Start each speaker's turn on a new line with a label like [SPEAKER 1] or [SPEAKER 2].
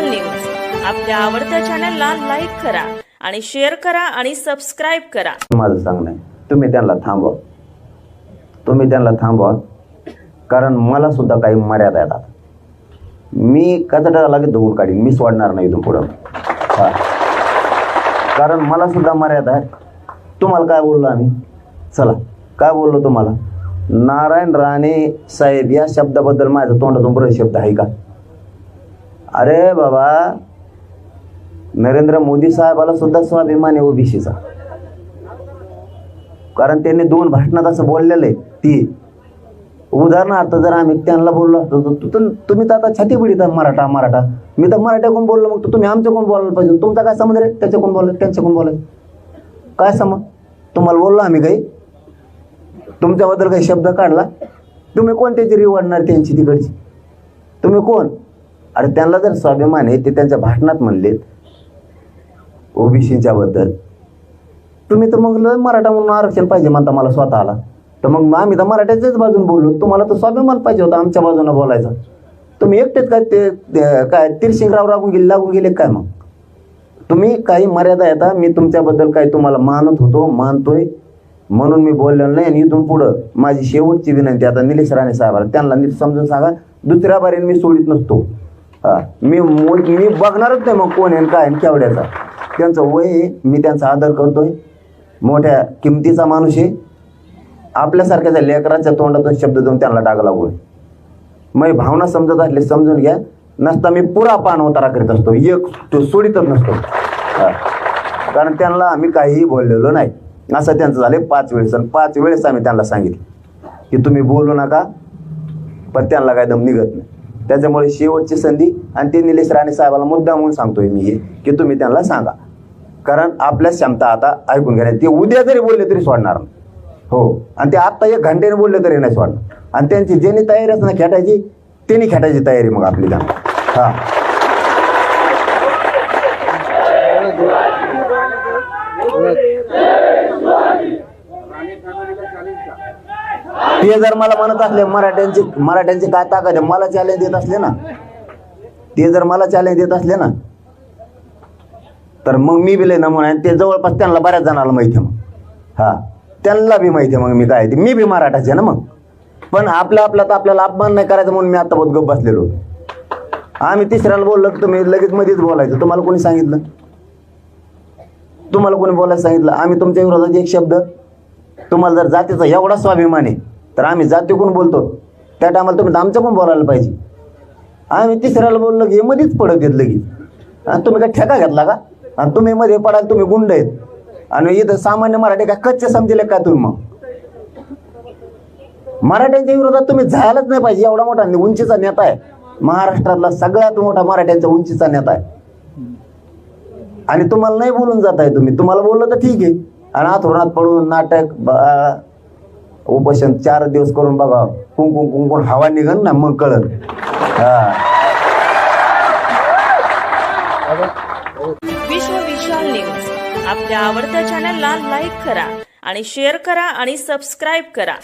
[SPEAKER 1] Local news. आपल्या आवडत्या चॅनलला लाईक करा आणि शेअर करा आणि सबस्क्राईब करा.
[SPEAKER 2] माझं सांगणं आहे तुम्ही त्यांना थांबवा. तुम्ही त्यांना थांबवा कारण मला सुद्धा काही मर्यादा येतात. मी कचटा लागेल धुवून काढीन मी सोडणार नाही इथून पुढं. हा. कारण मला सुद्धा मर्यादा आहे तुम्हाला काय बोललो आम्ही? चला काय बोललो तुम्हाला? नारायण राणे साहेब या शब्दाबद्दल माझ्या तोंडातून बरं शब्द आहे का? अरे बाबा नरेंद्र मोदी साहेबाला सुद्धा स्वाभिमान आहे ओबीसीचा. कारण त्यांनी दोन भाषणात असं बोललेलं आहे ती उदाहरणार्थ जर आम्ही त्यांना बोललो असतो तर तु- तुम्ही तर आता छाती पिढीत मराठा मराठा. मी तर मराठ्याकडून बोललो मग तुम्ही आमच्या कोण बोलायला पाहिजे? तुमचा काय समज रे? त्याच्याकडून बोलायचं कोण बोलायचं काय समज तुम्हाला बोललो आम्ही काही? तुमच्याबद्दल काही शब्द काढला? तुम्ही कोणत्याची रिवडणार त्यांची तिकडची? तुम्ही कोण? अरे त्यांना जर स्वाभिमान आहे ते त्यांच्या भाषणात म्हणलेत ओबीसीच्या बद्दल तुम्ही तर मग मराठा म्हणून आरक्षण पाहिजे म्हणता मला स्वतःला. तर मग आम्ही तर मराठ्याच्याच बाजून बोललो तुम्हाला तर स्वाभिमान पाहिजे होता आमच्या बाजूनं बोलायचं. तुम्ही एकटेच काय ते ते- काय तिरशिंगराव लागून गेले लागून गेले काय मग? तुम्ही काही मर्यादा येता मी तुमच्याबद्दल काही तुम्हाला मानत होतो मानतोय. म्हणून मी बोललेलो नाही. आणि इथून पुढं माझी शेवटची विनंती आता निलेश राणे साहेबाला त्यांना नीट समजून सांगा दुसऱ्या बारीने मी सोडित नसतो. हा. मी मो- मी बघणारच नाही मग कोण आहे काय आहे आणि केवढ्याचा. त्यांचं वय आहे मी त्यांचा आदर करतोय. मोठ्या किमतीचा माणूस आहे. आपल्यासारख्याच्या लेकराच्या तोंडातून शब्द देऊन त्यांना डाग लागू मग भावना समजत असले समजून घ्या. नसता मी पुरा पान उतारा करीत असतो. एक तो सोडीतच नसतो. कारण त्यांना आम्ही काहीही बोललेलो नाही. असं त्यांचं झालं पाच वेळेस आणि पाच वेळेस आम्ही त्यांना सांगितलं. की तुम्ही बोलू नका पण त्यांना काय दम निघत नाही. त्याच्यामुळे शेवटची संधी आणि ते निलेश राणे साहेबाला मुद्दा म्हणून सांगतोय मी हे की तुम्ही त्यांना सांगा. कारण आपल्या क्षमता आता ऐकून घ्या ते उद्या जरी बोलले तरी सोडणार नाही. हो आणि ते आत्ता एक घंट्याने बोलले तरी नाही सोडणार. आणि त्यांची ज्यांनी तयारी असते ना खेटायची त्यांनी खेटायची तयारी मग आपली त्यांना. हा. ते जर मला म्हणत असले मराठ्यांची मराठ्यांची काय ताकद आहे? मला चॅलेंज देत असले ना. ते जर मला चॅलेंज देत असले ना तर मग मी बी लय नमुना आहे. ते जवळपास त्यांना बऱ्याच जणाला माहिती आहे मग. हा. त्यांना बी माहिती आहे मग मी काय ते. मी बी मराठाचे ना मग. पण आपल्या आपला तर आपल्याला अपमान नाही करायचं म्हणून मी आता बहुत गप्प बसलेलो होतो. आम्ही तिसऱ्याला बोललो की तुम्ही लगेच मध्येच बोलायचं. तुम्हाला कोणी सांगितलं? तुम्हाला कोणी बोलायला सांगितलं? आम्ही तुमच्या विरोधात एक शब्द तुम्हाला जर जातीचा एवढा स्वाभिमान आहे तर आम्ही जातीकडून बोलतो. त्या टायमाला तुम्ही आमचं पण बोलायला पाहिजे. आम्ही तिसऱ्याला बोललो की मध्येच पडत घेतलं की आणि तुम्ही काय ठेका घेतला का? आणि तुम्ही मध्ये पडाल तुम्ही गुंड आहेत. आणि इथं सामान्य मराठी काय कच्चे समजेल का तुम्ही मग? मराठ्यांच्या विरोधात तुम्ही जायलाच नाही पाहिजे. एवढा मोठा उंचीचा नेता आहे. महाराष्ट्रातला सगळ्यात मोठा मराठ्यांचा उंचीचा नेता आहे. आणि तुम्हाला नाही बोलून जात आहे तुम्ही. तुम्हाला बोललं तर ठीक आहे. आणि आथोरणात पडून नाटक उपोषण चार दिवस करून बघा कुंकुम कुंकुम हवा निघन ना मग कळत हा.
[SPEAKER 1] विश्व विशाल न्यूज. आपल्या आवडत्या चॅनलला लाईक करा आणि शेअर करा आणि सबस्क्राईब करा.